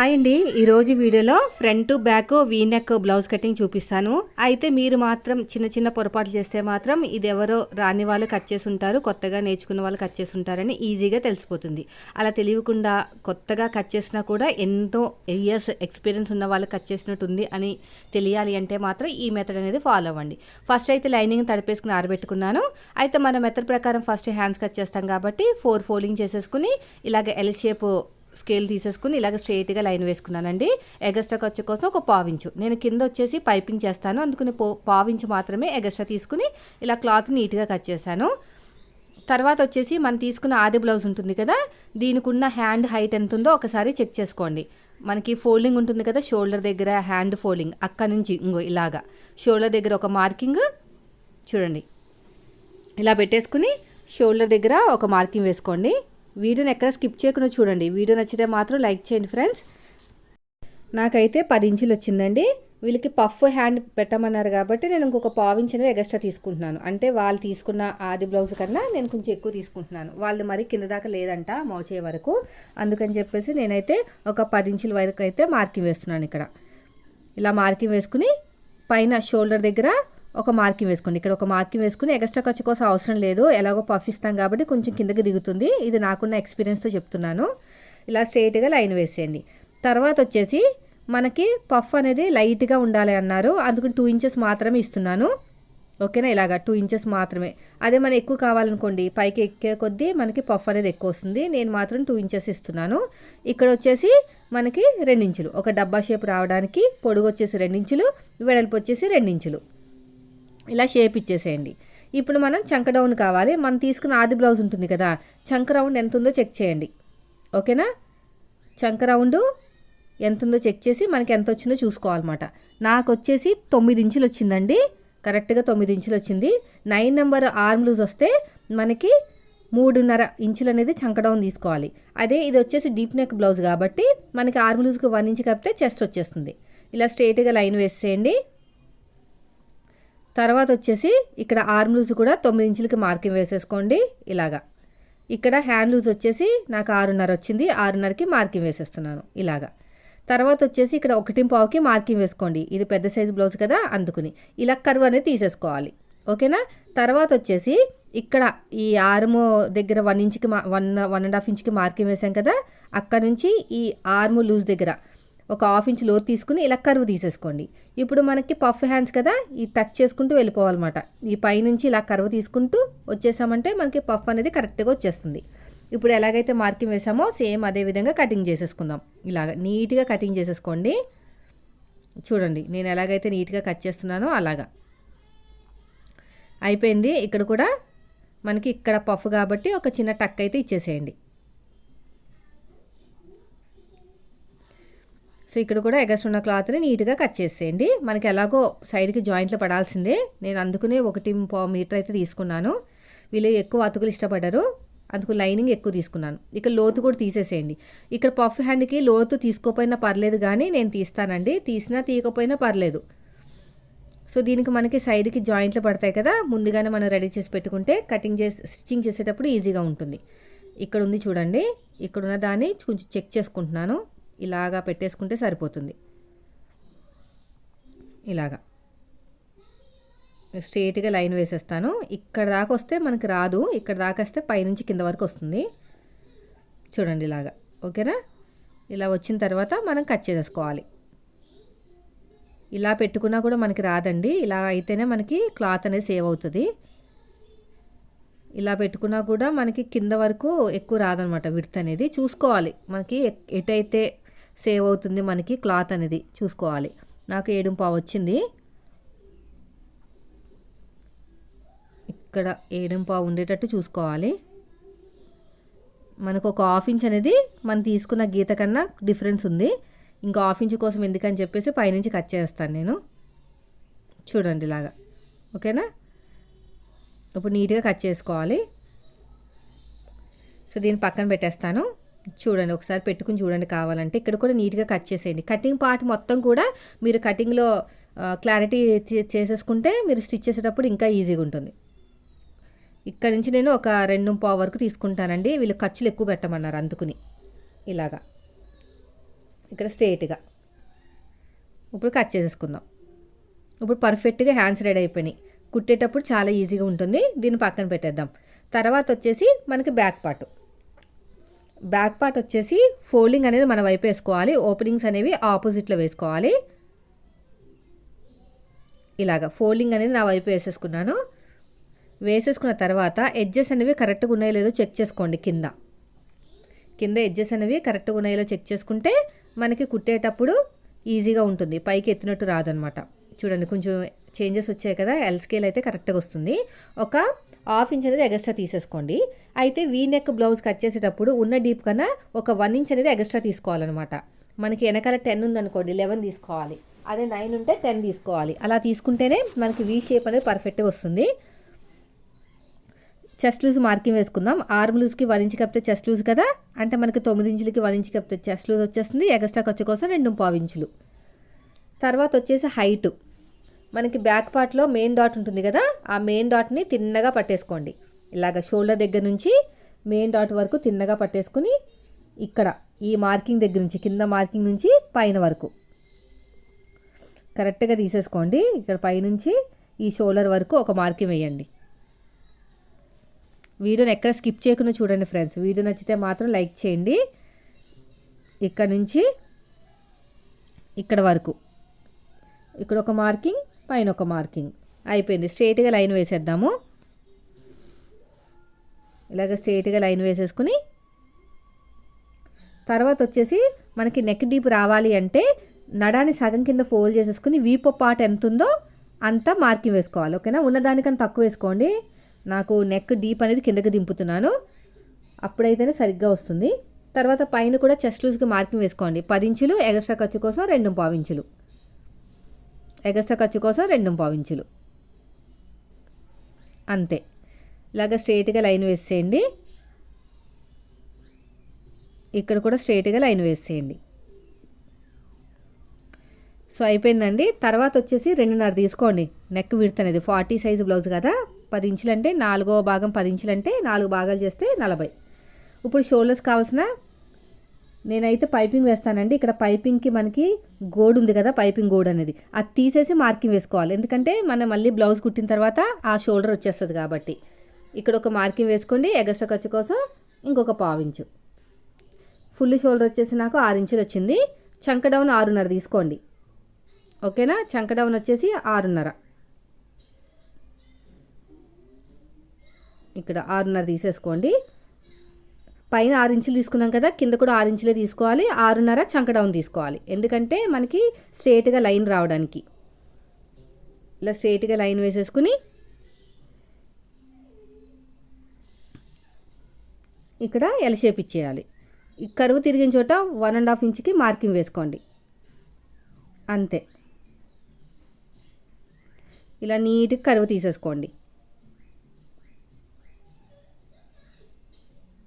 Hi అండి. ఈరోజు వీడియోలో front back V neck blouse cutting చూపిస్తాను. అయితే మీరు మాత్రం చిన్న చిన్న పొరపాట్లు చేస్తే మాత్రం ఇది ఎవరో రాని వాళ్ళు కట్ చేసి ఉంటారు కొత్తగా నేర్చుకున్న వాళ్ళు కట్ చేసి ఉంటారని ఈజీగా తెలిసిపోతుంది. అలా తెలియకుండా కొత్తగా కట్ చేసినా కూడా ఎంతో ఇయర్స్ ఎక్స్పీరియన్స్ ఉన్న వాళ్ళు కట్ చేసినట్టు ఉంది అని తెలియాలి అంటే మాత్రం ఈ మెథడ్ అనేది ఫాలో అవ్వండి. ఫస్ట్ అయితే లైనింగ్ తడిపేసుకుని ఆరబెట్టుకున్నాను. అయితే మన మెథడ్ ప్రకారం ఫస్ట్ హ్యాండ్స్ కట్ చేస్తాం కాబట్టి ఫోర్ ఫోల్డింగ్ చేసేసుకుని ఇలాగ ఎల్ షేప్ స్కేల్ తీసేసుకుని ఇలాగ స్ట్రైట్గా లైన్ వేసుకున్నానండి. ఎగస్ట్రా ఖర్చు కోసం ఒక పావించు. నేను కింద వచ్చేసి పైపింగ్ చేస్తాను. అందుకని పో పావించు మాత్రమే ఎగస్ట్రా తీసుకుని ఇలా క్లాత్ నీట్గా కట్ చేశాను. తర్వాత వచ్చేసి మనం తీసుకున్న ఆది బ్లౌజ్ ఉంటుంది కదా దీనికి ఉన్న హ్యాండ్ హైట్ ఎంత ఉందో ఒకసారి చెక్ చేసుకోండి. మనకి ఫోల్డింగ్ ఉంటుంది కదా షోల్డర్ దగ్గర హ్యాండ్ ఫోల్డింగ్ అక్కడ నుంచి ఇంకో ఇలాగా. షోల్డర్ దగ్గర ఒక మార్కింగ్ చూడండి. ఇలా పెట్టేసుకుని షోల్డర్ దగ్గర ఒక మార్కింగ్ వేసుకోండి. వీడియోని ఎక్కడ స్కిప్ చేయకుండా చూడండి. వీడియో నచ్చితే మాత్రం లైక్ చేయండి ఫ్రెండ్స్. నాకైతే పది ఇంచులు వచ్చిందండి. వీళ్ళకి పఫ్ హ్యాండ్ పెట్టమన్నారు కాబట్టి నేను ఇంకొక పావు ఇంచ్ అనేది ఎక్స్ట్రా తీసుకుంటున్నాను. అంటే వాళ్ళు తీసుకున్న ఆది బ్లౌజ్ కన్నా నేను కొంచెం ఎక్కువ తీసుకుంటున్నాను. వాళ్ళు మరి కింద దాకా లేదంట మోచే వరకు. అందుకని చెప్పేసి నేనైతే ఒక పది ఇంచుల వరకు అయితే మార్కింగ్ వేస్తున్నాను ఇక్కడ. ఇలా మార్కింగ్ వేసుకుని పైన షోల్డర్ దగ్గర ఒక మార్కింగ్ వేసుకోండి. ఇక్కడ ఒక మార్కింగ్ వేసుకుని ఎక్స్ట్రా ఖర్చు కోసం అవసరం లేదు. ఎలాగో పఫ్ ఇస్తాం కాబట్టి కొంచెం కిందకి దిగుతుంది. ఇది నాకున్న ఎక్స్పీరియన్స్తో చెప్తున్నాను. ఇలా స్ట్రైట్గా లైన్ వేసేయండి. తర్వాత వచ్చేసి మనకి పఫ్ అనేది లైట్గా ఉండాలి అన్నారు. అందుకని టూ ఇంచెస్ మాత్రమే ఇస్తున్నాను. ఓకేనా ఇలాగా టూ ఇంచెస్ మాత్రమే. అదే మనం ఎక్కువ కావాలనుకోండి పైకి ఎక్కే కొద్దీ మనకి పఫ్ అనేది ఎక్కువ వస్తుంది. నేను మాత్రం టూ ఇంచెస్ ఇస్తున్నాను. ఇక్కడ వచ్చేసి మనకి రెండించులు ఒక డబ్బా షేప్ రావడానికి పొడుగు వచ్చేసి రెండించులు వెడల్పు వచ్చేసి రెండించులు ఇలా షేప్ ఇచ్చేసేయండి. ఇప్పుడు మనం చంక డౌన్ కావాలి. మనం తీసుకున్న ఆది బ్లౌజ్ ఉంటుంది కదా చంక రౌండ్ ఎంత ఉందో చెక్ చేయండి. ఓకేనా? చంక రౌండ్ ఎంత ఉందో చెక్ చేసి మనకి ఎంత వచ్చిందో చూసుకోవాలన్నమాట. నాకు వచ్చేసి తొమ్మిది ఇంచులు వచ్చిందండి. కరెక్ట్గా తొమ్మిది ఇంచులు వచ్చింది. నైన్ నెంబర్ ఆర్మ్ లూజ్ వస్తే మనకి మూడున్నర ఇంచులు అనేది చంక డౌన్ తీసుకోవాలి. అదే ఇది వచ్చేసి డీప్ నెక్ బ్లౌజ్ కాబట్టి మనకి ఆర్మ్ లూజ్కి వన్ ఇంచ్ కప్పితే చెస్ట్ వచ్చేస్తుంది. ఇలా స్ట్రైట్గా లైన్ వేసేయండి. తర్వాత వచ్చేసి ఇక్కడ ఆర్మ్ లూజ్ కూడా తొమ్మిది ఇంచులకి మార్కింగ్ వేసేసుకోండి ఇలాగా. ఇక్కడ హ్యాండ్ లూజ్ వచ్చేసి నాకు ఆరున్నర వచ్చింది ఆరున్నరకి మార్కింగ్ వేసేస్తున్నాను ఇలాగా. తర్వాత వచ్చేసి ఇక్కడ ఒకటి పావుకి మార్కింగ్ వేసుకోండి. ఇది పెద్ద సైజు బ్లౌజ్ కదా అందుకుని. ఇలా కర్వ్ అనేది తీసేసుకోవాలి. ఓకేనా? తర్వాత వచ్చేసి ఇక్కడ ఈ ఆర్ము దగ్గర వన్ ఇంచ్కి మా వన్ వన్ అండ్ హాఫ్ ఇంచ్కి మార్కింగ్ వేసాం కదా అక్కడ నుంచి ఈ ఆర్మ్ లూజ్ దగ్గర ఒక హాఫ్ ఇంచ్ లోతు తీసుకుని ఇలా కరువు తీసేసుకోండి. ఇప్పుడు మనకి పఫ్ హ్యాండ్స్ కదా ఈ టచ్ చేసుకుంటూ వెళ్ళిపోవాలన్నమాట. ఈ పైనుంచి ఇలా కరువు తీసుకుంటూ వచ్చేసామంటే మనకి పఫ్ అనేది కరెక్ట్గా వచ్చేస్తుంది. ఇప్పుడు ఎలాగైతే మార్కింగ్ వేసామో సేమ్ అదే విధంగా కటింగ్ చేసేసుకుందాం. ఇలాగ నీట్గా కటింగ్ చేసేసుకోండి. చూడండి నేను ఎలాగైతే నీట్గా కట్ చేస్తున్నానో అలాగా. అయిపోయింది. ఇక్కడ కూడా మనకి ఇక్కడ పఫ్ కాబట్టి ఒక చిన్న టక్ అయితే ఇచ్చేసేయండి. సో ఇక్కడ కూడా ఎగస్ట్ ఉన్న క్లాత్ని నీట్గా కట్ చేసేయండి. మనకి ఎలాగో సైడ్కి జాయింట్లో పడాల్సిందే. నేను అందుకునే ఒకటి మీటర్ అయితే తీసుకున్నాను. వీళ్ళు ఎక్కువ అతుకులు ఇష్టపడరు. అందుకు లైనింగ్ ఎక్కువ తీసుకున్నాను. ఇక్కడ లోతు కూడా తీసేసేయండి. ఇక్కడ పఫ్ హ్యాండ్కి లోతు తీసుకోపోయినా పర్లేదు కానీ నేను తీస్తానండి. తీసినా తీయకపోయినా పర్లేదు. సో దీనికి మనకి సైడ్కి జాయింట్లు పడతాయి కదా ముందుగానే మనం రెడీ చేసి పెట్టుకుంటే కటింగ్ చేసి స్టిచ్చింగ్ చేసేటప్పుడు ఈజీగా ఉంటుంది. ఇక్కడ ఉంది చూడండి. ఇక్కడ ఉన్న దాన్ని కొంచెం చెక్ చేసుకుంటున్నాను. ఇలాగా పెట్టేసుకుంటే సరిపోతుంది. ఇలాగా. స్ట్రేట్గా లైన్ వేసేస్తాను. ఇక్కడ దాకా వస్తే మనకి రాదు. ఇక్కడ దాకా వస్తే పైనుంచి కింద వరకు వస్తుంది. చూడండి ఇలాగా. ఓకేనా? ఇలా వచ్చిన తర్వాత మనం కట్ చేసేసుకోవాలి. ఇలా పెట్టుకున్నా కూడా మనకి రాదండి. ఇలా అయితేనే మనకి క్లాత్ అనేది సేవ్ అవుతుంది. ఇలా పెట్టుకున్నా కూడా మనకి కింద వరకు ఎక్కువ రాదనమాట విడత్ అనేది. చూసుకోవాలి. మనకి ఎటైతే సేవ్ అవుతుంది మనకి క్లాత్ అనేది. చూసుకోవాలి. నాకు ఏడు వచ్చింది. ఇక్కడ ఏడు ఉండేటట్టు చూసుకోవాలి. మనకు ఒక హాఫ్ ఇంచ్ అనేది మనం తీసుకున్న గీత కన్నా డిఫరెన్స్ ఉంది. ఇంకా హాఫ్ ఇంచ్ కోసం ఎందుకని చెప్పేసి పైనుంచి కట్ చేస్తాను నేను. చూడండి ఇలాగా. ఓకేనా? ఇప్పుడు నీట్గా కట్ చేసుకోవాలి. సో దీన్ని పక్కన పెట్టేస్తాను. చూడండి ఒకసారి పెట్టుకుని చూడండి కావాలంటే. ఇక్కడ కూడా నీట్గా కట్ చేసేయండి. కటింగ్ పార్ట్ మొత్తం కూడా మీరు కటింగ్లో క్లారిటీ చేసేసుకుంటే మీరు స్టిచ్ చేసేటప్పుడు ఇంకా ఈజీగా ఉంటుంది. ఇక్కడ నుంచి నేను ఒక రెండు పావు వరకు తీసుకుంటానండి. వీళ్ళు ఖర్చులు ఎక్కువ పెట్టమన్నారు అందుకుని. ఇలాగా. ఇక్కడ స్ట్రేట్గా. ఇప్పుడు కట్ చేసేసుకుందాం. ఇప్పుడు పర్ఫెక్ట్గా హ్యాండ్స్ రెడీ అయిపోయినాయి. కుట్టేటప్పుడు చాలా ఈజీగా ఉంటుంది. దీన్ని పక్కన పెట్టేద్దాం. తర్వాత వచ్చేసి మనకి బ్యాక్ పార్ట్. బ్యాక్ పార్ట్ వచ్చేసి ఫోల్డింగ్ అనేది మన వైపు వేసుకోవాలి. ఓపెనింగ్స్ అనేవి ఆపోజిట్లో వేసుకోవాలి. ఇలాగా ఫోల్డింగ్ అనేది నా వైపు వేసేసుకున్నాను. వేసేసుకున్న తర్వాత ఎడ్జెస్ అనేవి కరెక్ట్గా ఉన్నాయో లేదో చెక్ చేసుకోండి కింద. కింద ఎడ్జెస్ అనేవి కరెక్ట్గా ఉన్నాయో చెక్ చేసుకుంటే మనకి కుట్టేటప్పుడు ఈజీగా ఉంటుంది. పైకి ఎత్తినట్టు రాదనమాట. చూడండి కొంచెం చేంజెస్ వచ్చాయి కదా. ఎల్ స్కేల్ అయితే కరెక్ట్గా వస్తుంది. ఒక హాఫ్ ఇంచ్ అనేది ఎగస్ట్రా తీసేసుకోండి. అయితే వీ నెక్ బ్లౌజ్ కట్ చేసేటప్పుడు ఉన్న డీప్ కన్నా ఒక వన్ ఇంచ్ అనేది ఎగస్ట్రా తీసుకోవాలన్నమాట. మనకి వెనకాల టెన్ ఉందనుకోండి లెవెన్ తీసుకోవాలి. అదే నైన్ ఉంటే టెన్ తీసుకోవాలి. అలా తీసుకుంటేనే మనకి వీ షేప్ అనేది పర్ఫెక్ట్గా వస్తుంది. చెస్ట్ లూజ్ మార్కింగ్ వేసుకుందాం. ఆర్మ్ లూజ్కి వన్ ఇంచ్ కప్పితే చెస్ట్ లూజ్ కదా? అంటే మనకి తొమ్మిది ఇంచులకి వన్ ఇంచ్ కప్పితే చెస్ట్ లూజ్ వచ్చేస్తుంది. ఎగస్ట్రా ఖర్చు కోసం రెండు పావు ఇంచులు. తర్వాత వచ్చేసి హైటు. మనకి బ్యాక్ పార్ట్లో మెయిన్ డాట్ ఉంటుంది కదా ఆ మెయిన్ డాట్ని తిన్నగా పట్టేసుకోండి. ఇలాగ షోల్డర్ దగ్గర నుంచి మెయిన్ డాట్ వరకు తిన్నగా పట్టేసుకుని ఇక్కడ ఈ మార్కింగ్ దగ్గర నుంచి కింద మార్కింగ్ నుంచి పైన వరకు. కరెక్ట్గా తీసేసుకోండి. ఇక్కడ పైనుంచి ఈ షోల్డర్ వరకు ఒక మార్కింగ్ వేయండి. వీడియోని ఎక్కడ స్కిప్ చేయకుండా చూడండి ఫ్రెండ్స్. వీడియో నచ్చితే మాత్రం లైక్ చేయండి. ఇక్కడ నుంచి ఇక్కడ వరకు. ఇక్కడ ఒక మార్కింగ్ పైన ఒక మార్కింగ్. అయిపోయింది. స్ట్రైట్గా లైన్ వేసేద్దాము. ఇలాగ స్ట్రైట్గా లైన్ వేసేసుకుని తర్వాత వచ్చేసి మనకి నెక్ డీప్ రావాలి అంటే నడాన్ని సగం కింద ఫోల్డ్ చేసేసుకుని వీపో పార్ట్ ఎంత ఉందో అంతా మార్కింగ్ వేసుకోవాలి. ఓకేనా? ఉన్నదానికన్నా తక్కువ వేసుకోండి. నాకు నెక్ డీప్ అనేది కిందకి దింపుతున్నాను. అప్పుడైతేనే సరిగ్గా వస్తుంది. తర్వాత పైన కూడా చెస్ట్ లూజ్కి మార్కింగ్ వేసుకోండి. పది ఇంచులు ఎగస్ట్రా ఖర్చు కోసం రెండు పావించులు ఎగస్ట్రా ఖర్చు కోసం రెండు పావించులు. అంతే. ఇలాగ స్ట్రైట్గా లైన్ వేసేయండి. ఇక్కడ కూడా స్ట్రైట్గా లైన్ వేసేయండి. సో అయిపోయిందండి. తర్వాత వచ్చేసి రెండున్నర తీసుకోండి. నెక్ విడత అనేది ఫార్టీ సైజు బ్లౌజ్ కదా. పది ఇంచులంటే నాలుగో భాగం పది ఇంచులంటే నాలుగు భాగాలు చేస్తే నలభై. ఇప్పుడు షోల్డర్స్ కావాల్సిన నేనైతే పైపింగ్ వేస్తానండి. ఇక్కడ పైపింగ్కి మనకి గోడు ఉంది కదా పైపింగ్ గోడు అనేది. అది తీసేసి మార్కింగ్ వేసుకోవాలి. ఎందుకంటే మనం మళ్ళీ బ్లౌజ్ కుట్టిన తర్వాత ఆ షోల్డర్ వచ్చేస్తుంది కాబట్టి. ఇక్కడ ఒక మార్కింగ్ వేసుకోండి. ఎగస్ట్రా ఖర్చు కోసం ఇంకొక పావించు ఫుల్ షోల్డర్ వచ్చేసి నాకు ఆరు ఇంచులు వచ్చింది. చంక డౌన్ ఆరున్నర తీసుకోండి. ఓకేనా? చంక డౌన్ వచ్చేసి ఆరున్నర. ఇక్కడ ఆరున్నర తీసేసుకోండి. పైన ఆరు ఇంచులు తీసుకున్నాం కదా కింద కూడా ఆరు ఇంచులే తీసుకోవాలి. ఆరున్నర చంక డౌన్ తీసుకోవాలి. ఎందుకంటే మనకి స్ట్రేట్గా లైన్ రావడానికి. ఇలా స్ట్రేట్గా లైన్ వేసేసుకుని ఇక్కడ ఎల్ షేప్ ఇచ్చేయాలి. ఈ కరువు తిరిగిన చోట వన్ అండ్ హాఫ్ ఇంచ్కి మార్కింగ్ వేసుకోండి. అంతే. ఇలా నీట్గా కరువు తీసేసుకోండి.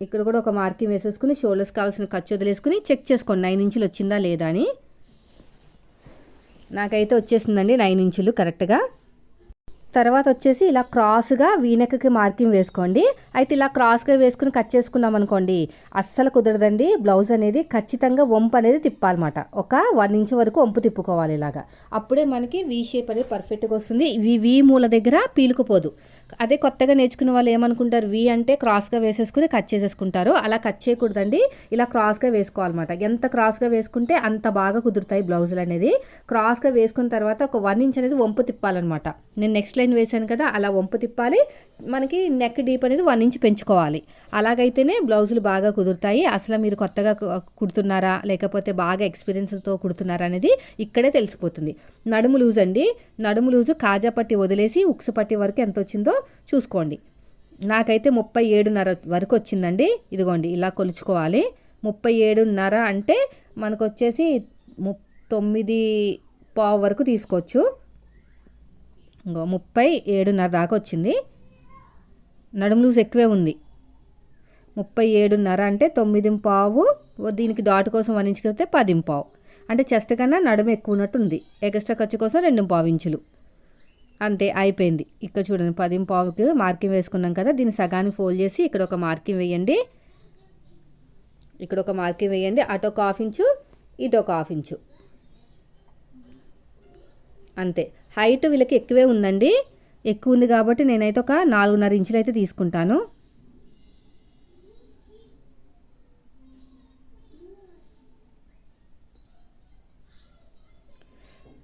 ఇక్కడ కూడా ఒక మార్కింగ్ వేసేసుకుని షోల్డర్స్ కావాల్సిన ఖర్చు వదిలేసుకుని చెక్ చేసుకోండి. నైన్ ఇంచులు వచ్చిందా లేదా అని. నాకైతే వచ్చేసిందండి నైన్ ఇంచులు కరెక్ట్గా. తర్వాత వచ్చేసి ఇలా క్రాస్గా వీనెక్కి మార్కింగ్ వేసుకోండి. అయితే ఇలా క్రాస్గా వేసుకుని కట్ చేసుకున్నాం అనుకోండి అస్సలు కుదరదండి. బ్లౌజ్ అనేది ఖచ్చితంగా వంపు అనేది తిప్పాలన్నమాట. ఒక వన్ ఇంచ్ వరకు వంపు తిప్పుకోవాలి ఇలాగా. అప్పుడే మనకి వీ షేప్ అనేది పర్ఫెక్ట్గా వస్తుంది. ఇవి వీ మూల దగ్గర పీలుకుపోదు. అదే కొత్తగా నేర్చుకునే వాళ్ళు ఏమనుకుంటారు? వి అంటే క్రాస్గా వేసేసుకుని కట్ చేసేసుకుంటారు. అలా కట్ చేయకూడదండి. ఇలా క్రాస్గా వేసుకోవాలన్నమాట. ఎంత క్రాస్గా వేసుకుంటే అంత బాగా కుదురుతాయి బ్లౌజులు అనేది. క్రాస్గా వేసుకున్న తర్వాత ఒక వన్ ఇంచ్ అనేది వంపు తిప్పాలన్నమాట. నేను నెక్స్ట్ లైన్ వేసాను కదా అలా వంపు తిప్పాలి. మనకి నెక్ డీప్ అనేది వన్ ఇంచ్ పెంచుకోవాలి. అలాగైతేనే బ్లౌజులు బాగా కుదురుతాయి. అసలు మీరు కొత్తగా కుడుతున్నారా? లేకపోతే బాగా ఎక్స్పీరియన్స్తో కుడుతున్నారా అనేది ఇక్కడే తెలిసిపోతుంది. నడుము లూజ్ అండి నడుము లూజు కాజా పట్టి వదిలేసి ఉక్సు పట్టి వరకు ఎంత వచ్చిందో చూసుకోండి. నాకైతే ముప్పై ఏడున్నర వరకు వచ్చిందండి ఇదిగోండి ఇలా కొలుచుకోవాలి. ముప్పై ఏడున్నర అంటే మనకు వచ్చేసి ము తొమ్మిది పావు వరకు తీసుకోవచ్చు. ఇంకో ముప్పై ఏడున్నర దాకా వచ్చింది నడుము లూజ్ ఎక్కువే ఉంది. ముప్పై ఏడున్నర అంటే తొమ్మిది పావు దీనికి డాట్ కోసం వణించుకెళ్తే పదింపావు. పావు అంటే చెస్ట్ కన్నా నడుము ఎక్కువ ఉన్నట్టు ఉంది ఎక్స్ట్రా ఖర్చు కోసం రెండు పావు ఇంచులు. అంతే అయిపోయింది. ఇక్కడ చూడండి పది పావుకి మార్కింగ్ వేసుకున్నాం కదా దీన్ని సగానికి ఫోల్డ్ చేసి ఇక్కడ ఒక మార్కింగ్ వేయండి. ఇక్కడ ఒక మార్కింగ్ వేయండి అటు ఒక హాఫ్ ఇంచు ఇటు ఒక హాఫ్ ఇంచు. అంతే. హైట్ వీళ్ళకి ఎక్కువే ఉందండి. ఎక్కువ ఉంది కాబట్టి నేనైతే ఒక నాలుగున్నర ఇంచులు అయితే తీసుకుంటాను.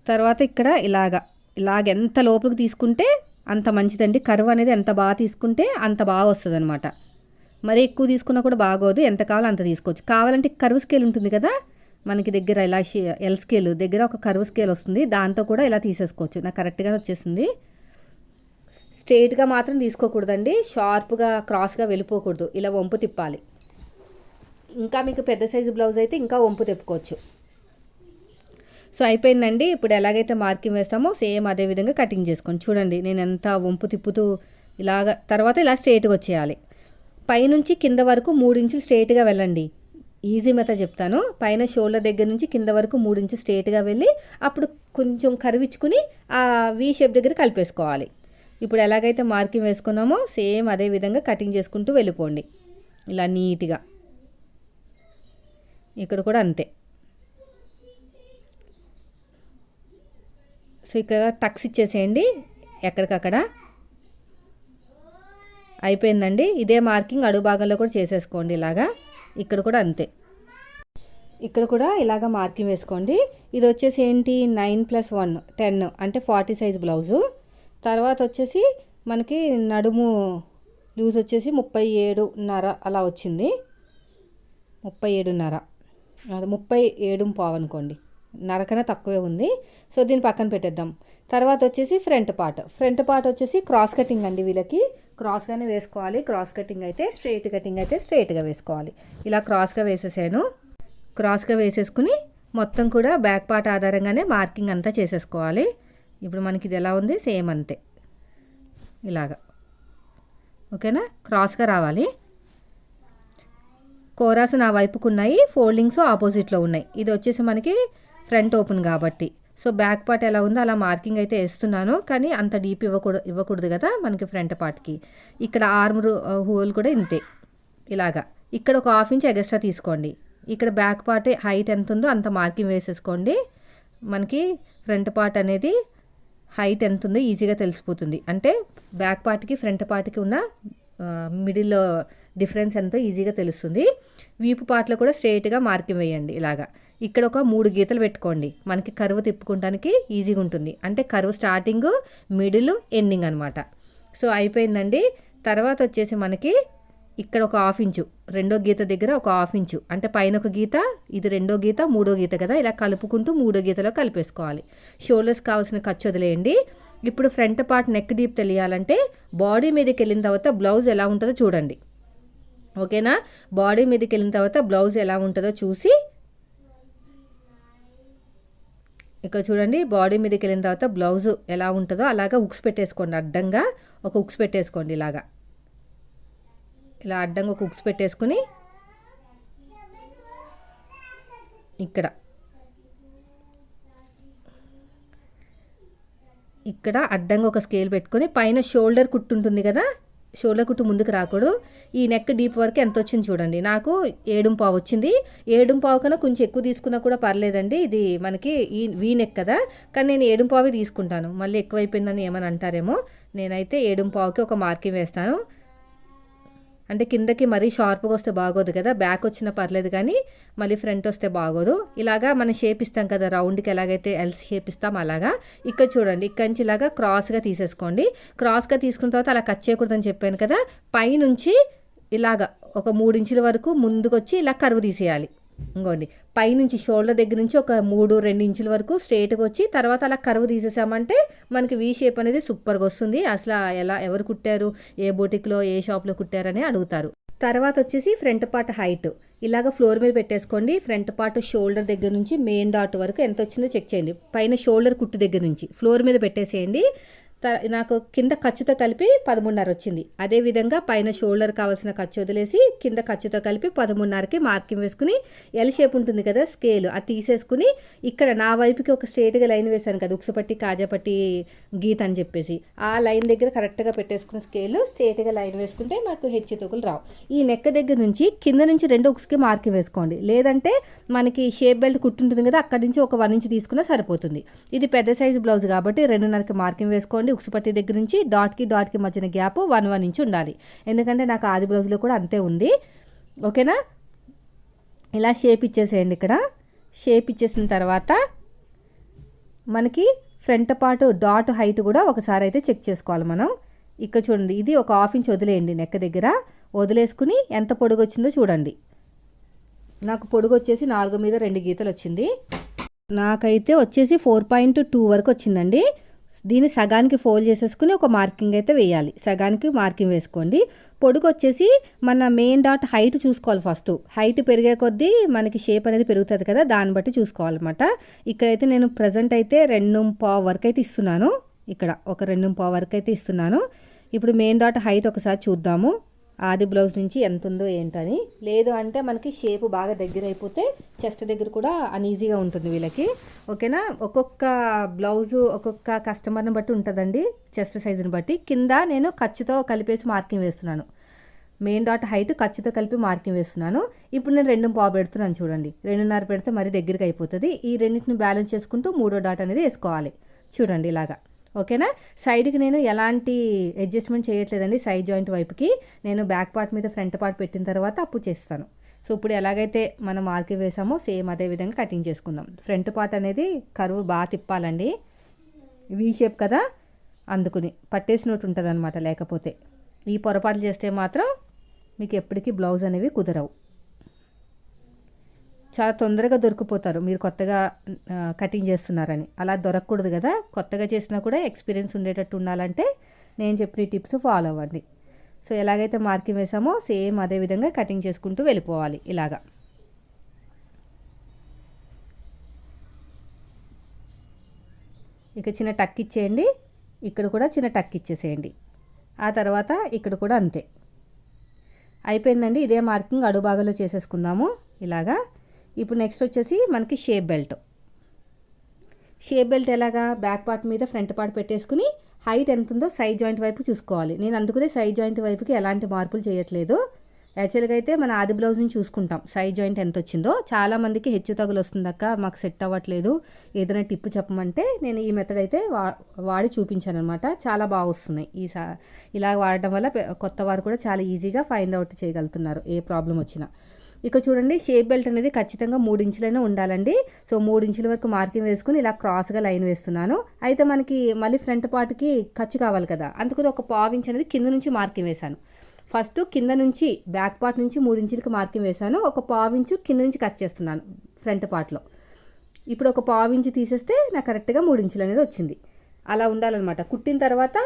తర్వాత ఇక్కడ ఇలాగ ఇలాగ ఎంత లోపలికి తీసుకుంటే అంత మంచిదండి. కరువు అనేది ఎంత బాగా తీసుకుంటే అంత బాగా వస్తుంది అనమాట మరి ఎక్కువ తీసుకున్నా కూడా బాగోదు. ఎంత కావాలో అంత తీసుకోవచ్చు. కావాలంటే కరువు స్కేల్ ఉంటుంది కదా? మనకి దగ్గర ఇలా ఎల్ స్కేల్ దగ్గర ఒక కరువు స్కేల్ వస్తుంది. దాంతో కూడా ఇలా తీసేసుకోవచ్చు. నాకు కరెక్ట్గా వచ్చేసింది. స్ట్రైట్గా మాత్రం తీసుకోకూడదండి. షార్ప్గా క్రాస్గా వెళ్ళిపోకూడదు. ఇలా వంపు తిప్పాలి. ఇంకా మీకు పెద్ద సైజు బ్లౌజ్ అయితే ఇంకా వంపు తిప్పుకోవచ్చు. సో అయిపోయిందండి. ఇప్పుడు ఎలాగైతే మార్కింగ్ వేస్తామో సేమ్ అదే విధంగా కటింగ్ చేసుకోండి చూడండి. నేను ఎంత వంపు తిప్పుతూ ఇలాగ తర్వాత ఇలా స్ట్రైట్గా వచ్చేయాలి. పైనుంచి కింద వరకు మూడు ఇంచులు స్ట్రైట్గా వెళ్ళండి. ఈజీ మెథడ్ చెప్తాను. పైన షోల్డర్ దగ్గర నుంచి కింద వరకు మూడు ఇంచులు స్ట్రైట్గా వెళ్ళి అప్పుడు కొంచెం కరివించుకుని ఆ వీ షేప్ దగ్గర కలిపేసుకోవాలి. ఇప్పుడు ఎలాగైతే మార్కింగ్ వేసుకున్నామో సేమ్ అదే విధంగా కటింగ్ చేసుకుంటూ వెళ్ళిపోండి. ఇలా నీట్గా. ఇక్కడ కూడా అంతే. సో ఇక్కడ టక్స్ ఇచ్చేసేయండి. ఎక్కడికక్కడ. అయిపోయిందండి. ఇదే మార్కింగ్ అడుగు భాగంలో కూడా చేసేసుకోండి ఇలాగా. ఇక్కడ కూడా అంతే. ఇక్కడ కూడా ఇలాగ మార్కింగ్ వేసుకోండి. ఇది వచ్చేసి ఏంటి? నైన్ ప్లస్ వన్ టెన్ అంటే ఫార్టీ సైజ్ బ్లౌజు. తర్వాత వచ్చేసి మనకి నడుము లూజ్ వచ్చేసి ముప్పై ఏడున్నర అలా వచ్చింది. ముప్పై ఏడున్నర. అది ముప్పై ఏడు పావు అనుకోండి. నరకన తక్కువే ఉంది. సో దీన్ని పక్కన పెట్టేద్దాం. తర్వాత వచ్చేసి ఫ్రంట్ పార్ట్. ఫ్రంట్ పార్ట్ వచ్చేసి క్రాస్ కటింగ్ అండి వీళ్ళకి. క్రాస్గానే వేసుకోవాలి. క్రాస్ కటింగ్ అయితే స్ట్రైట్ కటింగ్ అయితే స్ట్రైట్గా వేసుకోవాలి. ఇలా క్రాస్గా వేసేసాను. క్రాస్గా వేసేసుకుని మొత్తం కూడా బ్యాక్ పార్ట్ ఆధారంగానే మార్కింగ్ అంతా చేసేసుకోవాలి. ఇప్పుడు మనకి ఇది ఎలా ఉంది? సేమ్ అంతే. ఇలాగా. ఓకేనా? క్రాస్గా రావాలి. కోరాస్ నా వైపుకు ఉన్నాయి ఫోల్డింగ్స్ ఆపోజిట్లో ఉన్నాయి. ఇది వచ్చేసి మనకి ఫ్రంట్ ఓపెన్ కాబట్టి. సో బ్యాక్ పార్ట్ ఎలా ఉందో అలా మార్కింగ్ అయితే వేస్తున్నాను. కానీ అంత డీప్ ఇవ్వకూడదు ఇవ్వకూడదు కదా మనకి ఫ్రంట్ పార్ట్కి. ఇక్కడ ఆర్మ్ హోల్ కూడా ఇంతే. ఇలాగా. ఇక్కడ ఒక హాఫ్ ఇంచ్ ఎగస్ట్రా తీసుకోండి. ఇక్కడ బ్యాక్ పార్ట్ హైట్ ఎంత ఉందో అంత మార్కింగ్ వేసేసుకోండి. మనకి ఫ్రంట్ పార్ట్ అనేది హైట్ ఎంత ఉందో ఈజీగా తెలిసిపోతుంది. అంటే బ్యాక్ పార్ట్కి ఫ్రంట్ పార్ట్కి ఉన్న మిడిల్ డిఫరెన్స్ ఎంతో ఈజీగా తెలుస్తుంది. వీపు పార్ట్లో కూడా స్ట్రైట్గా మార్కింగ్ వేయండి ఇలాగా. ఇక్కడ ఒక మూడు గీతలు పెట్టుకోండి. మనకి కరువు తిప్పుకోవడానికి ఈజీగా ఉంటుంది. అంటే కరువు స్టార్టింగ్ మిడిల్ ఎండింగ్ అనమాట సో అయిపోయిందండి. తర్వాత వచ్చేసి మనకి ఇక్కడ ఒక హాఫ్ ఇంచు రెండో గీత దగ్గర ఒక హాఫ్ ఇంచు. అంటే పైన ఒక గీత ఇది రెండో గీత మూడో గీత కదా. ఇలా కలుపుకుంటూ మూడో గీతలో కలిపేసుకోవాలి. షోల్డర్స్ కావాల్సిన ఖర్చు వదిలేయండి. ఇప్పుడు ఫ్రంట్ పార్ట్ నెక్ డీప్ తెలియాలంటే బాడీ మీదకి వెళ్ళిన తర్వాత బ్లౌజ్ ఎలా ఉంటుందో చూడండి. ఓకేనా? బాడీ మీదకి వెళ్ళిన తర్వాత బ్లౌజ్ ఎలా ఉంటుందో చూసి ఇక్కడ చూడండి బాడీ మీదకి వెళ్ళిన తర్వాత బ్లౌజ్ ఎలా ఉంటుందో అలాగా ఉక్స్ పెట్టేసుకోండి అడ్డంగా ఒక ఉక్స్ పెట్టేసుకోండి ఇలాగా. ఇలా అడ్డంగా ఒక ఉక్స్ పెట్టేసుకుని ఇక్కడ. ఇక్కడ అడ్డంగా ఒక స్కేల్ పెట్టుకొని పైన షోల్డర్ కుట్టు ఉంటుంది కదా షోల్డర్ కుట్టు ముందుకు రాకూడదు. ఈ నెక్ డీప్ వరకు ఎంత వచ్చింది చూడండి. నాకు ఏడుం పావు వచ్చింది. ఏడుంపావు కన్నా కొంచెం ఎక్కువ తీసుకున్నా కూడా పర్లేదండి. ఇది మనకి ఈ వీ నెక్ కదా. కానీ నేను ఏడుంపావే తీసుకుంటాను. మళ్ళీ ఎక్కువైపోయిందని ఏమని అంటారేమో. నేనైతే ఏడుంపావుకి ఒక మార్కింగ్ వేస్తాను. అంటే కిందకి మరీ షార్ప్గా వస్తే బాగోదు కదా బ్యాక్ వచ్చినా పర్లేదు కానీ మళ్ళీ ఫ్రంట్ వస్తే బాగోదు. ఇలాగా మనం షేప్ ఇస్తాం కదా రౌండ్కి ఎలాగైతే ఎల్ షేప్ ఇస్తాం అలాగా. ఇక్కడ చూడండి ఇక్కడి నుంచి ఇలాగా క్రాస్గా తీసేసుకోండి. క్రాస్గా తీసుకున్న తర్వాత అలా కట్ చేయకూడదని చెప్పాను కదా పైనుంచి ఇలాగా ఒక మూడు ఇంచుల వరకు ముందుకొచ్చి ఇలా కరువు తీసేయాలి. ఇంకోండి పైనుంచి షోల్డర్ దగ్గర నుంచి ఒక మూడు రెండు ఇంచుల వరకు స్ట్రేట్గా వచ్చి తర్వాత అలా కరువు తీసేసామంటే మనకి వీ షేప్ అనేది సూపర్గా వస్తుంది. అసలు ఎలా ఎవరు కుట్టారు? ఏ బోటిక్లో ఏ షాప్లో కుట్టారని అడుగుతారు. తర్వాత వచ్చేసి ఫ్రంట్ పార్ట్ హైట్. ఇలాగ ఫ్లోర్ మీద పెట్టేసుకోండి. ఫ్రంట్ పార్ట్ షోల్డర్ దగ్గర నుంచి మెయిన్ డాట్ వరకు ఎంత వచ్చిందో చెక్ చేయండి. పైన షోల్డర్ కుట్టు దగ్గర నుంచి. ఫ్లోర్ మీద పెట్టేసేయండి. నాకు కింద ఖర్చుతో కలిపి పదమూడున్నర వచ్చింది. అదేవిధంగా పైన షోల్డర్ కావాల్సిన ఖర్చు వదిలేసి కింద ఖర్చుతో కలిపి పదమూడున్నరకి మార్కింగ్ వేసుకుని ఎల్ షేప్ ఉంటుంది కదా స్కేల్ అది తీసేసుకుని ఇక్కడ నా వైపుకి ఒక స్ట్రేట్గా లైన్ వేశాను కదా ఉక్సపట్టి కాజాపట్టి గీత అని చెప్పేసి. ఆ లైన్ దగ్గర కరెక్ట్గా పెట్టేసుకున్న స్కేల్ స్ట్రేట్గా లైన్ వేసుకుంటే మాకు హెచ్చు తొక్కులు రావు. ఈ నెక్క దగ్గర నుంచి కింద నుంచి రెండు ఉక్స్కి మార్కింగ్ వేసుకోండి. లేదంటే మనకి షేప్ బెల్ట్ కుట్టుంటుంది కదా అక్కడి నుంచి ఒక వన్ ఇంచ్ తీసుకున్నా సరిపోతుంది. ఇది పెద్ద సైజు బ్లౌజ్ కాబట్టి రెండున్నరకి మార్కింగ్ వేసుకోండి. ఉక్సుపట్టి దగ్గర నుంచి డాట్కి డాట్కి మధ్యన గ్యాప్ వన్ వన్ ఇంచ్ ఉండాలి. ఎందుకంటే నాకు ఆది బ్లౌజ్లో కూడా అంతే ఉంది. ఓకేనా? ఇలా షేప్ ఇచ్చేసేయండి ఇక్కడ. షేప్ ఇచ్చేసిన తర్వాత మనకి ఫ్రంట్ పార్ట్ డాట్ హైట్ కూడా ఒకసారి అయితే చెక్ చేసుకోవాలి మనం. ఇక్కడ చూడండి ఇది ఒక హాఫ్ ఇంచ్ వదిలేయండి నెక్క దగ్గర. వదిలేసుకుని ఎంత పొడుగు వచ్చిందో చూడండి. నాకు పొడుగు వచ్చేసి నాలుగు మీద రెండు గీతలు వచ్చింది. నాకైతే వచ్చేసి ఫోర్ పాయింట్ టూ వరకు వచ్చిందండి. దీన్ని సగానికి ఫోల్డ్ చేసేసుకుని ఒక మార్కింగ్ అయితే వేయాలి. సగానికి మార్కింగ్ వేసుకోండి. పొడుగు వచ్చేసి మన మెయిన్ డాట్ హైట్ చూసుకోవాలి ఫస్ట్. హైట్ పెరిగే కొద్దీ మనకి షేప్ అనేది పెరుగుతుంది కదా దాన్ని బట్టి చూసుకోవాలన్నమాట. ఇక్కడైతే నేను ప్రజెంట్ అయితే రెండు పావు వరకు అయితే ఇస్తున్నాను. ఇక్కడ ఒక రెండు పావు వరకు అయితే ఇస్తున్నాను. ఇప్పుడు మెయిన్ డాట్ హైట్ ఒకసారి చూద్దాము. ఆది బ్లౌజ్ నుంచి ఎంత ఉందో ఏంటని. లేదు అంటే మనకి షేప్ బాగా దగ్గర అయిపోతే చెస్ట్ దగ్గర కూడా అన్ఈజీగా ఉంటుంది వీళ్ళకి. ఓకేనా? ఒక్కొక్క బ్లౌజు ఒక్కొక్క కస్టమర్ని బట్టి ఉంటుందండి చెస్ట్ సైజుని బట్టి. కింద నేను ఖర్చుతో కలిపేసి మార్కింగ్ వేస్తున్నాను. మెయిన్ డాట్ హైట్ ఖర్చుతో కలిపి మార్కింగ్ వేస్తున్నాను. ఇప్పుడు నేను రెండు పావు పెడుతున్నాను చూడండి. రెండున్నర పెడితే మరి దగ్గరికి అయిపోతుంది. ఈ రెండింటిని బ్యాలెన్స్ చేసుకుంటూ మూడో డాట్ అనేది వేసుకోవాలి. చూడండి ఇలాగా. ఓకేనా? సైడ్కి నేను ఎలాంటి అడ్జస్ట్మెంట్ చేయట్లేదండి సైడ్ జాయింట్ వైపుకి. నేను బ్యాక్ పార్ట్ మీద ఫ్రంట్ పార్ట్ పెట్టిన తర్వాత అప్పు చేస్తాను. సో ఇప్పుడు ఎలాగైతే మనం మార్కింగ్ వేసామో సేమ్ అదే విధంగా కటింగ్ చేసుకుందాం. ఫ్రంట్ పార్ట్ అనేది కరువు బాగా తిప్పాలండి. వీ షేప్ కదా? అందుకుని పట్టేసినట్టు ఉంటుంది అనమాట లేకపోతే. ఈ పొరపాట్లు చేస్తే మాత్రం మీకు ఎప్పటికీ బ్లౌజ్ అనేవి కుదరవు. చాలా తొందరగా దొరికిపోతారు. మీరు కొత్తగా కటింగ్ చేస్తున్నారని. అలా దొరకకూడదు కదా. కొత్తగా చేసినా కూడా ఎక్స్పీరియన్స్ ఉండేటట్టు ఉండాలంటే నేను చెప్పిన టిప్స్ ఫాలో అవ్వండి. సో ఎలాగైతే మార్కింగ్ వేసామో సేమ్ అదే విధంగా కటింగ్ చేసుకుంటూ వెళ్ళిపోవాలి ఇలాగా. ఇక చిన్న టక్ ఇచ్చేయండి. ఇక్కడ కూడా చిన్న టక్ ఇచ్చేసేయండి. ఆ తర్వాత ఇక్కడ కూడా అంతే. అయిపోయిందండి. ఇదే మార్కింగ్ అడుగు భాగంలో చేసేసుకుందాము. ఇలాగా. ఇప్పుడు నెక్స్ట్ వచ్చేసి మనకి షేప్ బెల్ట్ షేప్ బెల్ట్ ఎలాగా? బ్యాక్ పార్ట్ మీద ఫ్రంట్ పార్ట్ పెట్టేసుకుని హైట్ ఎంత ఉందో సైడ్ జాయింట్ వైపు చూసుకోవాలి. నేను అందుకనే సైడ్ జాయింట్ వైపుకి ఎలాంటి మార్పులు చేయట్లేదు. యాక్చువల్గా అయితే మన ఆది బ్లౌజ్ని చూసుకుంటాం. సైడ్ జాయింట్ ఎంత వచ్చిందో. చాలామందికి హెచ్చు తగులు వస్తుందక్క మాకు సెట్ అవ్వట్లేదు. ఏదైనా టిప్ చెప్పమంటే నేను ఈ మెథడ్ అయితే వా వాడి చూపించాను అనమాట చాలా బాగా వస్తున్నాయి. ఈ సా ఇలా వాడడం వల్ల కొత్త వారు కూడా చాలా ఈజీగా ఫైండ్ అవుట్ చేయగలుగుతున్నారు ఏ ప్రాబ్లం వచ్చినా. ఇక చూడండి షేప్ బెల్ట్ అనేది ఖచ్చితంగా మూడు ఇంచులైనా ఉండాలండి. సో మూడు ఇంచుల వరకు మార్కింగ్ వేసుకుని ఇలా క్రాస్గా లైన్ వేస్తున్నాను. అయితే మనకి మళ్ళీ ఫ్రంట్ పార్ట్కి ఖర్చు కావాలి కదా. అందుకని ఒక పావు ఇంచ్ అనేది కింద నుంచి మార్కింగ్ వేశాను. ఫస్ట్ కింద నుంచి బ్యాక్ పార్ట్ నుంచి మూడు ఇంచులకి మార్కింగ్ వేశాను. ఒక పావు ఇంచు కింద నుంచి కట్ చేస్తున్నాను ఫ్రంట్ పార్ట్లో ఇప్పుడు ఒక పావు ఇంచు తీసేస్తే నాకు కరెక్ట్గా మూడు ఇంచులు అనేది వచ్చింది. అలా ఉండాలన్నమాట. కుట్టిన తర్వాత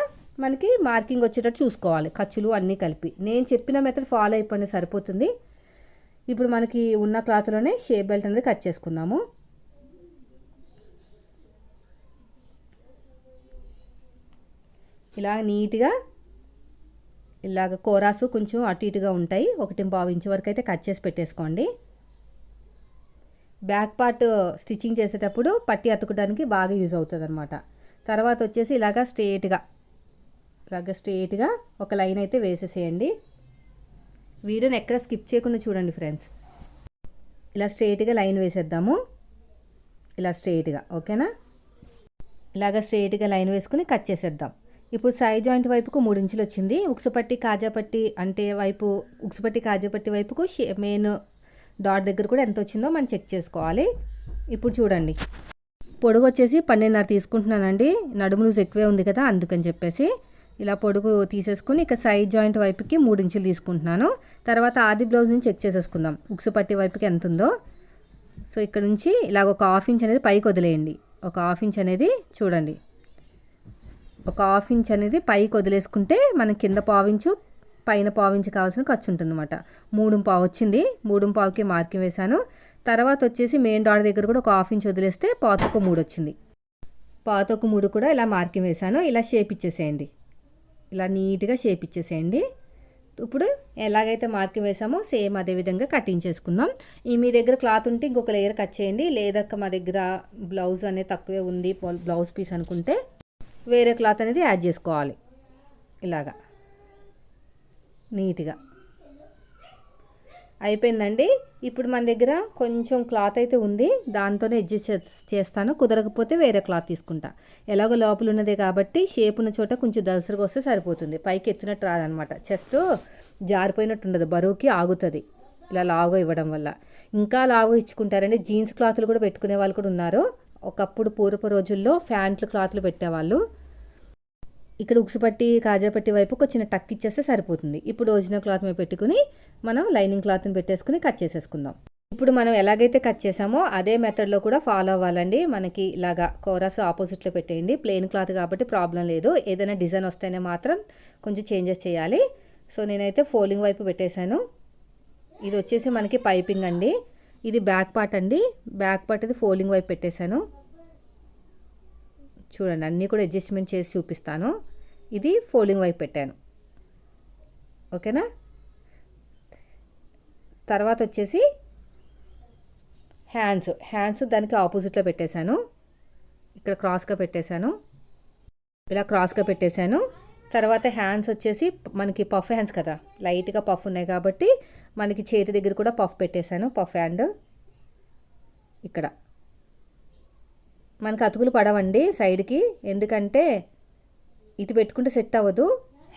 మనకి మార్కింగ్ వచ్చేటట్టు చూసుకోవాలి. ఖర్చులు అన్నీ కలిపి. నేను చెప్పిన మెథడ్ ఫాలో అయిపోయిన సరిపోతుంది. ఇప్పుడు మనకి ఉన్న క్లాత్లోనే షేప్ బెల్ట్ అనేది కట్ చేసుకుందాము. ఇలా నీట్గా ఇలాగ కోరాసు కొంచెం అటు ఇటుగా ఉంటాయి. ఒకటి పావు ఇంచు వరకు అయితే కట్ చేసి పెట్టేసుకోండి. బ్యాక్ పార్ట్ స్టిచ్చింగ్ చేసేటప్పుడు పట్టి అతుకడానికి బాగా యూజ్ అవుతుంది అనమాట తర్వాత వచ్చేసి ఇలాగా స్ట్రేట్గా ఇలాగ స్ట్రేట్గా ఒక లైన్ అయితే వేసేసేయండి. వీడియోని ఎక్కడ స్కిప్ చేయకుండా చూడండి ఫ్రెండ్స్. ఇలా స్ట్రెయిట్గా లైన్ వేసేద్దాము. ఇలా స్ట్రెయిట్గా ఓకేనా? ఇలాగ స్ట్రెయిట్గా లైన్ వేసుకుని కట్ చేసేద్దాం. ఇప్పుడు సైజ్ జాయింట్ వైపుకు మూడు ఇంచులు వచ్చింది. ఉక్సుపట్టి కాజాపట్టి అంటే వైపు ఉక్సుపట్టి కాజాపట్టి వైపుకు మెయిన్ డాట్ దగ్గర కూడా ఎంత వచ్చిందో మనం చెక్ చేసుకోవాలి. ఇప్పుడు చూడండి. పొడుగు వచ్చేసి పన్నెండున్నర తీసుకుంటున్నానండి. నడుము లూజ్ ఎక్కువే ఉంది కదా అందుకని చెప్పేసి. ఇలా పొడుగు తీసేసుకుని ఇక సైడ్ జాయింట్ వైపుకి మూడు ఇంచులు తీసుకుంటున్నాను. తర్వాత ఆది బ్లౌజ్ని చెక్ చేసేసుకుందాం. ఉక్సు పట్టి వైపుకి ఎంత ఉందో. సో ఇక్కడ నుంచి ఇలాగ ఒక హాఫ్ ఇంచ్ అనేది పైకి వదిలేయండి. ఒక హాఫ్ ఇంచ్ అనేది చూడండి. ఒక హాఫ్ ఇంచ్ అనేది పైకి వదిలేసుకుంటే మన కింద పావించు పైన పావించి కావాల్సిన ఖర్చు ఉంటుందన్నమాట. మూడు పావు వచ్చింది. మూడు పావుకి మార్కింగ్ వేశాను. తర్వాత వచ్చేసి మెయిన్ డాట్ దగ్గర కూడా ఒక హాఫ్ ఇంచ్ వదిలేస్తే పాతకు మూడు వచ్చింది. పాతొక మూడు కూడా ఇలా మార్కింగ్ వేసాను ఇలా షేప్ ఇచ్చేసేయండి. ఇలా నీట్గా షేప్ ఇచ్చేసేయండి ఇప్పుడు ఎలాగైతే మార్కింగ్ వేసామో సేమ్ అదే విధంగా కటింగ్ చేసుకుందాం. ఈ మీ దగ్గర క్లాత్ ఉంటే ఇంకొక లేయర్ కట్ చేయండి. లేదక్క మా దగ్గర బ్లౌజ్ అనేది తక్కువే ఉంది. బ్లౌజ్ పీస్ అనుకుంటే వేరే క్లాత్ అనేది యాడ్ చేసుకోవాలి. ఇలాగా. నీట్గా. అయిపోయిందండి. ఇప్పుడు మన దగ్గర కొంచెం క్లాత్ అయితే ఉంది. దాంతోనే అడ్జస్ట్ చేస్తాను. కుదరకపోతే వేరే క్లాత్ తీసుకుంటా. ఎలాగో లోపల ఉన్నదే కాబట్టి షేప్ ఉన్న చోట కొంచెం దలసరిగా వస్తే సరిపోతుంది. పైకి ఎత్తినట్టు రాదనమాట. చెస్ట్ జారిపోయినట్టు ఉండదు. బరువుకి ఆగుతుంది. ఇలా లావుగా ఇవ్వడం వల్ల. ఇంకా లావుగా ఇచ్చుకుంటారండి. జీన్స్ క్లాతులు కూడా పెట్టుకునే వాళ్ళు కూడా ఉన్నారు. ఒకప్పుడు పూర్వపు రోజుల్లో ప్యాంట్లు క్లాత్లు పెట్టేవాళ్ళు. ఇక్కడ ఉక్సుపట్టి కాజాపట్టి వైపు ఒక చిన్న టక్ ఇచ్చేస్తే సరిపోతుంది. ఇప్పుడు ఒరిజినల్ క్లాత్ మీద పెట్టుకుని మనం లైనింగ్ క్లాత్ని పెట్టేసుకుని కట్ చేసేసుకుందాం. ఇప్పుడు మనం ఎలాగైతే కట్ చేసామో అదే మెథడ్లో కూడా ఫాలో అవ్వాలండి. మనకి ఇలాగా కోరాస్ ఆపోజిట్లో పెట్టేయండి. ప్లెయిన్ క్లాత్ కాబట్టి ప్రాబ్లం లేదు. ఏదైనా డిజైన్ వస్తేనే మాత్రం కొంచెం చేంజెస్ చేయాలి. సో నేనైతే ఫోల్డింగ్ వైపు పెట్టేశాను. ఇది వచ్చేసి మనకి పైపింగ్ అండి. ఇది బ్యాక్ పార్ట్ అండి. బ్యాక్ పార్ట్ అది ఫోల్డింగ్ వైపు పెట్టేశాను. చూడండి అన్నీ కూడా అడ్జస్ట్మెంట్ చేసి చూపిస్తాను. ఇది ఫోల్డింగ్ వైపు పెట్టాను. ఓకేనా? తర్వాత వచ్చేసి హ్యాండ్స్ హ్యాండ్స్ దానికి ఆపోజిట్లో పెట్టేశాను. ఇక్కడ క్రాస్గా పెట్టేశాను. ఇలా క్రాస్గా పెట్టేశాను. తర్వాత హ్యాండ్స్ వచ్చేసి మనకి పఫ్ హ్యాండ్స్ కదా. లైట్గా పఫ్ ఉన్నాయి కాబట్టి మనకి చేతి దగ్గర కూడా పఫ్ పెట్టేశాను పఫ్ హ్యాండ్ ఇక్కడ. మనకు అతుకులు పడవండి సైడ్కి. ఎందుకంటే ఇటు పెట్టుకుంటే సెట్ అవ్వదు.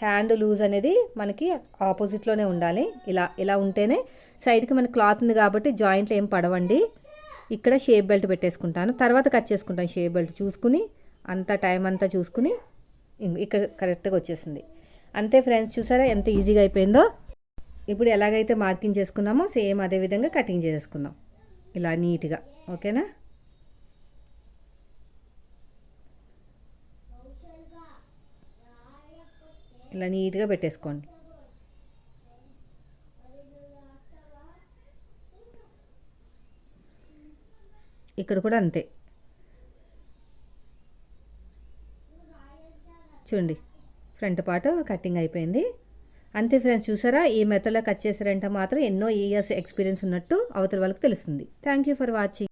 హ్యాండ్ లూజ్ అనేది మనకి ఆపోజిట్లోనే ఉండాలి. ఇలా ఇలా ఉంటేనే సైడ్కి మన క్లాత్ ఉంది కాబట్టి జాయింట్లు ఏం పడవండి. ఇక్కడ షేప్ బెల్ట్ పెట్టేసుకుంటాను. తర్వాత కట్ చేసుకుంటాను షేప్ బెల్ట్ చూసుకుని అంత టైం అంతా చూసుకుని ఇక్కడ కరెక్ట్గా వచ్చేసింది. అంతే ఫ్రెండ్స్ చూసారా ఎంత ఈజీగా అయిపోయిందో? ఇప్పుడు ఎలాగైతే మార్కింగ్ చేసుకున్నామో సేమ్ అదే విధంగా కటింగ్ చేసేసుకుందాం. ఇలా నీట్గా ఓకేనా? ఇలా నీట్గా పెట్టేసుకోండి. ఇక్కడ కూడా అంతే. చూడండి ఫ్రంట్ పార్ట్ కటింగ్ అయిపోయింది. అంతే ఫ్రెండ్స్ చూసారా? ఈ మెథడ్లో కట్ చేశారంటే మాత్రం ఎన్నో ఇయర్స్ ఎక్స్పీరియన్స్ ఉన్నట్టు అవతల వాళ్ళకి తెలుస్తుంది. Thank you for watching.